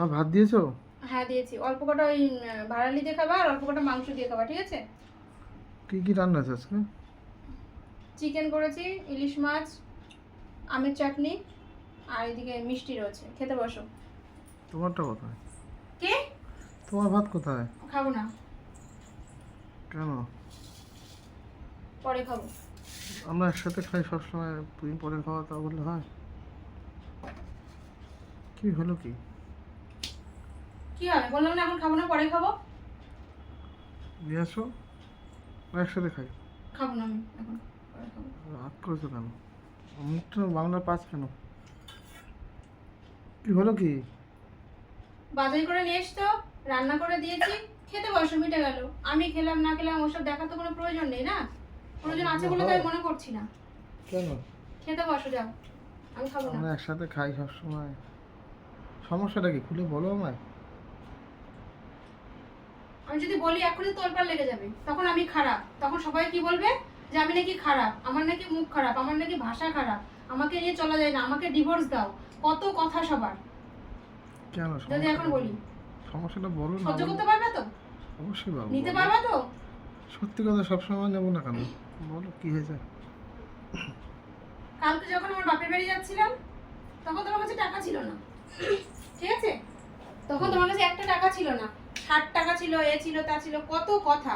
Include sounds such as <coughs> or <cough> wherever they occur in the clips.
আমার ভাত দিয়েছ? হ্যাঁ দিয়েছি। অল্প কটা ওই ভাড়ালি দিয়ে খাবা আর অল্প কটা মাংস দিয়ে খাবা ঠিক আছে? কি কি রান্না আছে আজকে? চিকেন করেছি ইলিশ মাছ আমের চাটনি আর এদিকে মিষ্টি রয়েছে। খেতে বসো। তোমারটা কোথায়? কে? তোমার ভাত কোথায়? খাব না। কেন? পরে খাব। আমরা একসাথে খাই সবসময় তুমি পরে খাওয়া তা বললে হয়। কি হলো কি? কি হবে বললাম না এখন খাব না পরে খাব? নিয়ে আসো একসাথে খাই। খাব না আমি এখন রাগ করেছ কেন? মুখটা বাংলা পাস কেন? কি হলো কি? বাজার করে নিয়ে এসছো রান্না করে দিয়েছি খেতে বসো মিটে গেল। আমি খেলাম না খেলাম ওসব দেখার তো কোনো প্রয়োজন নেই না? প্রয়োজন আছে বলে তো আমি মনে করছি না। কেন? খেতে বসো যাও। আমি খাব না। আমরা একসাথে খাই সবসময়। সমস্যাটা কি? খুলে বলো আমায়। আমি যদি বলি এখনই তোলপাড় লেগে যাবে তখন আমি খারাপ। তখন সবাই কি বলবে? যে আমি নাকি খারাপ আমার নাকি মুখ খারাপ আমার নাকি ভাষা খারাপ আমাকে নিয়ে চলা যায় না আমাকে ডিভোর্স দাও। কত কথা সবার। কেন? যদি এখন বলি। সমস্যাটা বলো না সহ্য করতে পারবে তো? অবশ্যই পাবো নিতে পারবে তো? সত্যি কথা সব সময় নেব না কেন? বলো কি হয়েছে? কালকে যখন আমার বাপের বাড়ি যাচ্ছিলাম তখন তোমার কাছে টাকা ছিল না। ঠিক আছে? তখন তোমার কাছে একটা টাকা ছিল না। ষাট টাকা ছিল এ ছিল তা ছিল কত কথা।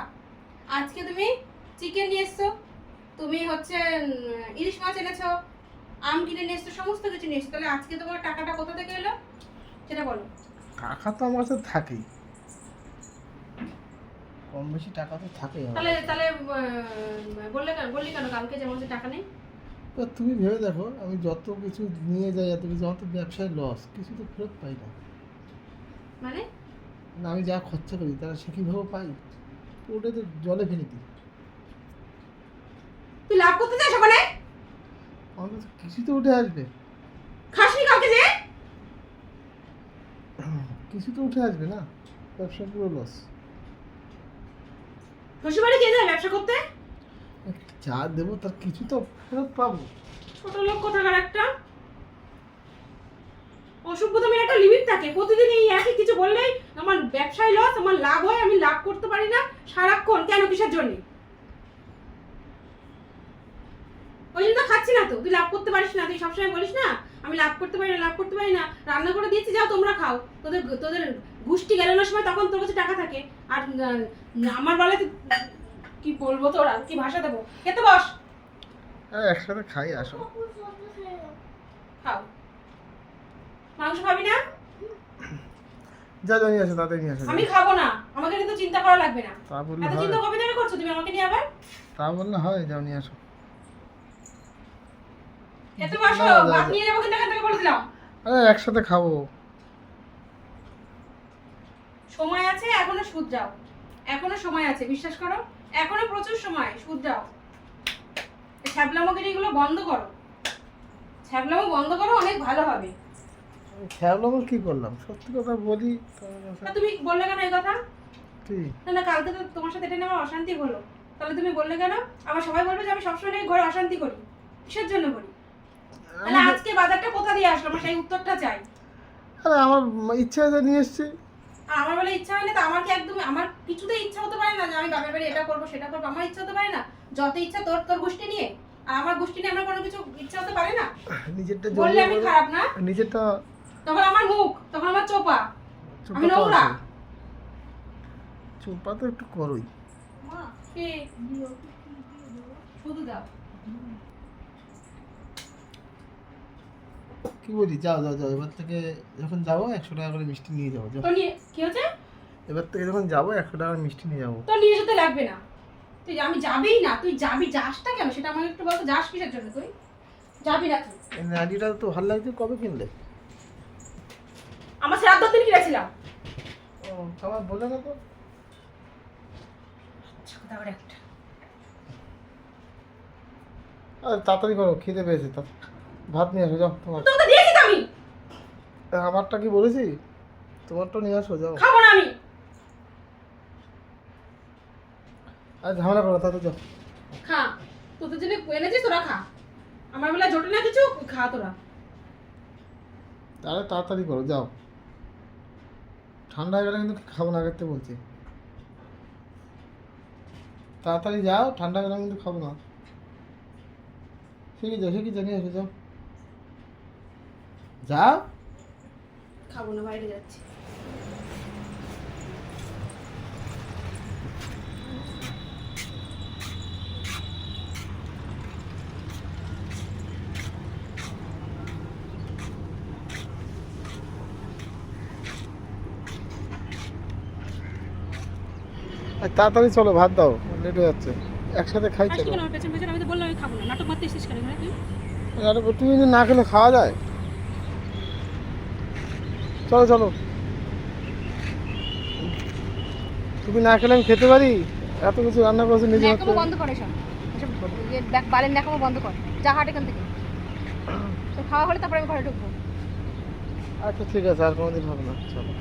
আজকে তুমি চিকেন নিয়ে এসছো তুমি হচ্ছে ইলিশ মাছ এনেছো আম কিনে নিয়ে এসছো সমস্ত কিছু নিয়ে এসছো তাহলে আজকে তোমার টাকাটা কোথা থেকে এলো? সেটা বলো। টাকা তো আমার কাছে থাকেই। কম বেশি টাকা তো থাকেই তাহলে তাহলে বললে কেন বললি কেন কালকে যে আমার কাছে টাকা নেই? এবার তুমি ভেবে দেখো আমি যত কিছু নিয়ে যাই এত কিছু আমার তো ব্যবসায় লস কিছু তো ফেরত পাই না। মানে? আমি যা খরচা করি তারা সে কীভাবে পাই। ওটা তো জলে ফেলে দিই। তুই লাভ করতে চাস ওখানে? কাছে তো উঠে আসবে। খাসনি কালকে যে কিছু তো উঠে আসবে না ব্যবসা পুরো লস শ্বশুরবাড়ি কে যায় ব্যবসা করতে? যা দেবো তার কিছু তো ফেরত পাবো। ছোট লোক কোথাকার একটা? অসভ্যতামের একটা লিমিট থাকে। প্রতিদিন এই একই কিছু বললেই আমার ব্যবসায় লস আমার লাভ হয় আমি লাভ করতে পারি না সারাক্ষণ কেন কিসের জন্য? ওই জন্য খাচ্ছি না তো। তুই লাভ করতে পারিস না তুই সবসময় বলিস না আমি লাভ করতে পারি না লাভ করতে পারি না রান্না করে দিয়েছি যাও তোমরা খাও। তোদের তোদের গুষ্টি গেলানোর সময় তখন তোর কাছে টাকা থাকে। আর আমার বেলায় তো- কি বলব তোর আর কি ভাষা দেবো? খেতে বস। হ্যাঁ একসাথে খাই আসো। খাও। মাংস খাবি না? যা যা নিয়ে আসো তাড়াতাড়ি নিয়ে আসো। আমি খাব না। আমাকে কিন্তু চিন্তা করা লাগবে না। তা বললে এত হয়। চিন্তা কবে থেকে করছ তুমি আমাকে নিয়ে আবার? তা বললে হয় যাও নিয়ে আসো। এতে বসো না, না, ভাত নিয়ে যাব কিন্তু এখান থেকে বলে দিলাম। আরে একসাথে খাব। সময় আছে এখনও সুদ যাও এখনও সময় আছে বিশ্বাস করো। এখনও প্রচুর সময় সুদ যাও ছ্যাবলামগিরিগুলো বন্ধ করো। ছ্যাবলামো বন্ধ করো অনেক ভালো হবে। আমার কি করলাম? সত্যি কথা বলি তুমি বললে কেন এই কথা? না না কালকে তো তোমার সাথে এটা নিয়ে আমার অশান্তি হলো। তাহলে তুমি বললে কেন? আবার সবাই বলবে যে আমি সবসময় ঘরে অশান্তি করি। কিসের জন্য করি? তাহলে আজকে বাজারটা কোথা দিয়ে আসলো? আমার সেই উত্তরটা চাই। আরে আমার ইচ্ছা আছে নিয়ে এসছি। আর আমার বলে ইচ্ছা হয় না তো আমার কি একদম আমার কিছুতেই ইচ্ছা হতে পারে না যে আমি বাপের বাড়ি এটা করব সেটা করব। আমার ইচ্ছা হতে পারে না। যত ইচ্ছা তোর তোর গোষ্ঠী নিয়ে। আর আমার গোষ্ঠী নিয়ে আমার কোনো কিছু ইচ্ছা হতে পারে না? নিজেরটা বললে আমি খারাপ না? নিজেরটা তখন আমার মুখ তখন আমার চোপা। আমি নোংরা। চোপা তো একটু করোই। কে? বলি? যাও যাও যাও। এবার থেকে যখন যাব একশো টাকা করে মিষ্টি নিয়ে যাব নিয়ে কি হচ্ছে? এবার থেকে যখন যাব একশো টাকা মিষ্টি নিয়ে যাব। তো নিয়ে যেতে লাগবে না। তুই আমি যাবেই না। তুই যাবি যাসটা কেন? সেটা আমাকে একটু বলতো যাস কিসের জন্য তুই? যাবি না তুই। নাড়িটা তো ভালো লাগছে কবে কিনলে? আমার শ্রাদ্ধ দিন কিনেছিলাম ও আমার বলে না তো একটা। আরে তাড়াতাড়ি করো খিদে পেয়েছে তা। ভাত নিয়ে আসো যাও তোমার। আমারটা কি বলেছি? তোমারটা নিয়ে আসো যাও। খাব না আমি। আর ঝামেলা করো তাতে যাও। খা তোদের জন্য এনেছিস তোরা খা। আমার বেলা জোটে না কিছু খা তোরা। আরে তাড়াতাড়ি করো যাও। ঠান্ডা হয়ে গেলে কিন্তু খাব না, আগের বলছি। তাড়াতাড়ি যাও, ঠান্ডা গেলে কিন্তু খাব না। শিখে যাও শিখে যাও নিয়ে এসে যাও যাও। খাব না, বাইরে যাচ্ছি আর তাড়াতাড়ি চলো ভাত দাও লেট হয়ে যাচ্ছে। একসাথে খাই চলো। আমি তো বললাম আমি খাব না। নাটক মারতে তুমি না খেলে খাওয়া যায়? চলো চলো। তুমি না খেলে আমি খেতে পারি? এত কিছু রান্না করছ নিজে বন্ধ করে সব। ইয়ে দেখাবো বন্ধ কর। যা হাট এখান থেকে। তো খাওয়া হলে তারপরে আমি ঘরে ঢুকবো। আচ্ছা ঠিক আছে আর কোনোদিন হবে না। চলো।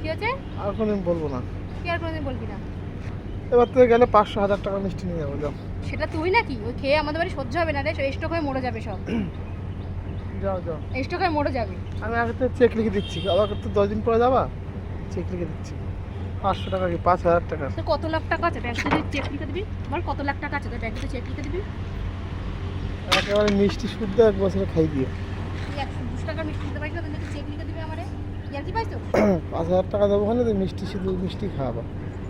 কি আছে আর কোনোদিন বলব না। কি আর কোনোদিন বলবি না? এবার থেকে গেলে পাঁচশো হাজার টাকা মিষ্টি নিয়ে যাব যাও সেটা তুই নাকি? ওই খেয়ে আমাদের বাড়ি সহ্য হবে না রে স্টক হয়ে মরে যাবে সব। যাও যাও। স্টক হয়ে মরে যাবে। আমি আগে থেকে চেক লিখে দিচ্ছি। আবার তো দশ দিন পরে যাবা? চেক লিখে দিচ্ছি। পাঁচশো টাকা কি? পাঁচ হাজার টাকা। তোর কত লাখ টাকা আছে? ব্যাংকে তুই চেক লিখে দিবি? বল কত লাখ টাকা আছে? তোর ব্যাংকে চেক লিখে দিবি? একেবারে মিষ্টি শুদ্ধ এক বছরে খাই দিও তুই একশো দুশো টাকা মিষ্টি দিতে পারিস না তুই চেক লিখে দিবি আমারে ইয়ার কি পাইছো <coughs> পাঁচ হাজার টাকা দেবো ওখানে মিষ্টি শুধু মিষ্টি খাওয়াবা।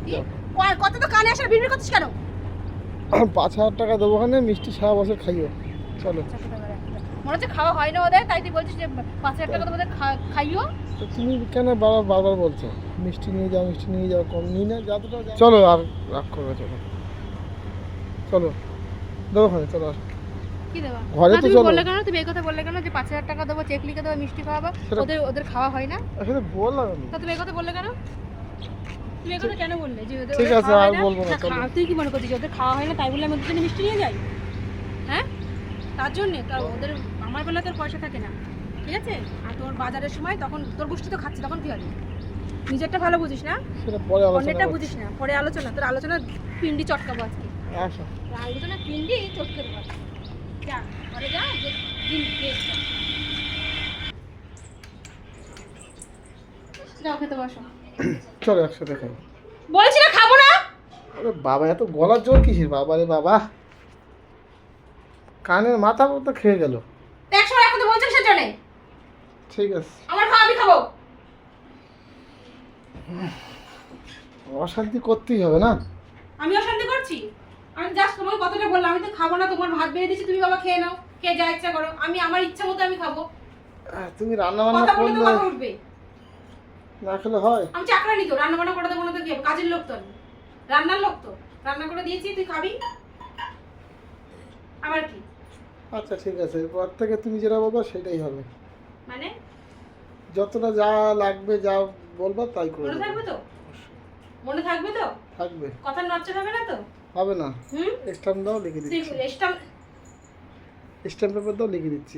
কি? কয়- কত তো কানে আসার বিড়বিড় করছিস কেন? <coughs> পাঁচ হাজার টাকা দেবো ওখানে মিষ্টি সারা বছর খাইও। চলো। মনে হচ্ছে খাওয়া হয় না ওদের তাই তুই বলছিস যে পাঁচ হাজার টাকা তোমাদের খাইও। তো তুমি কেন বারবার বারবার বলছো? মিষ্টি নিয়ে যাও মিষ্টি নিয়ে যাও কম নিয়ে না যতটা চলো আর রাগ করবে চলো চলো। দেবো ওখানে চলো আসো। কি দেবা? ঘরে তো চলো। বললে কেন? তুমি এই কথা বললে কেন? যে পাঁচ হাজার টাকা দেবো চেক লিখে দেবো মিষ্টি খাওয়াবো ওদের ওদের খাওয়া হয় না? আসলে বললাম আমি। তুমি এই কথা বললে কেন? তুমি এই কথা কেন বললে? যে ওদের ঠিক আছে, আর বলব না, তা চলো। খা- তুই কি মনে করছিস ওদের খাওয়া হয় না? তাই বলে আমি ওদের জন্য মিষ্টি নিয়ে যাই? হ্যাঁ? তার জন্যে? ওদের আমার বেলা তোর পয়সা থাকে না। ঠিক আছে? আর তোর বাজারের সময় তখন তোর গোষ্ঠী তো খাচ্ছে তখন কি হবে? নিজেরটা ভালো বুঝিস না? অন্যটা বুঝিস না। পরে আলোচনা। তোর আলোচনা পিন্ডি চটকাবো আজকে। আলোচনা পিন্ডি চটকে দেবো। যা ঘরে যা দিন খেয়ে যাও খেতে বসো। চলো একসাথে খাই। বলছি না খাব না? আরে বাবা এত গলার জোর কিসের? বাবা রে বাবা। কানের মাথা মতো খেয়ে গেল। এখন তো বলছেন সে জন্যে ঠিক আছে। আমার খাওয়া আমি খাব। অশান্তি করতেই হবে না? আমি জাস্ট তোমাকে কথাটা বললাম আমি তো খাব না তোমার ভাত বেড়ে দিচ্ছি তুমি বাবা খেয়ে নাও খেয়ে যা ইচ্ছা করো আমি আমার ইচ্ছা মতো আমি খাব। তুমি রান্না বান্না করলে কথা উঠবে। না খেলে হয়? আমি চাকরানি তো রান্না বান্না করে দেবো না তো কি কাজের লোক তো আমি। রান্নার লোক তো। রান্না করে দিয়েছি তুই খাবি? আমার কি? আচ্ছা ঠিক আছে এরপর থেকে তুমি যেটা বলব সেটাই হবে। মানে? যতটা যা লাগবে যা বলবা তাই করে মনে থাকবে তো? মনে থাকবে তো? থাকবে। কথা নচ্চর হবে না তো? হবে না। স্ট্যাম্প দাও লিখে দিচ্ছি। স্ট্যাম্প পেপার দাও লিখে দিচ্ছি।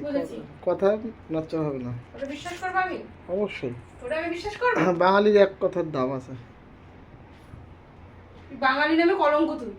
কথা নচ্চর হবে না। ওটা বিশ্বাস করব আমি? অবশ্যই। ওটা আমি বিশ্বাস করব? বাঙালির এক কথার দাম আছে। বাঙালি নামে কলঙ্ক তুই।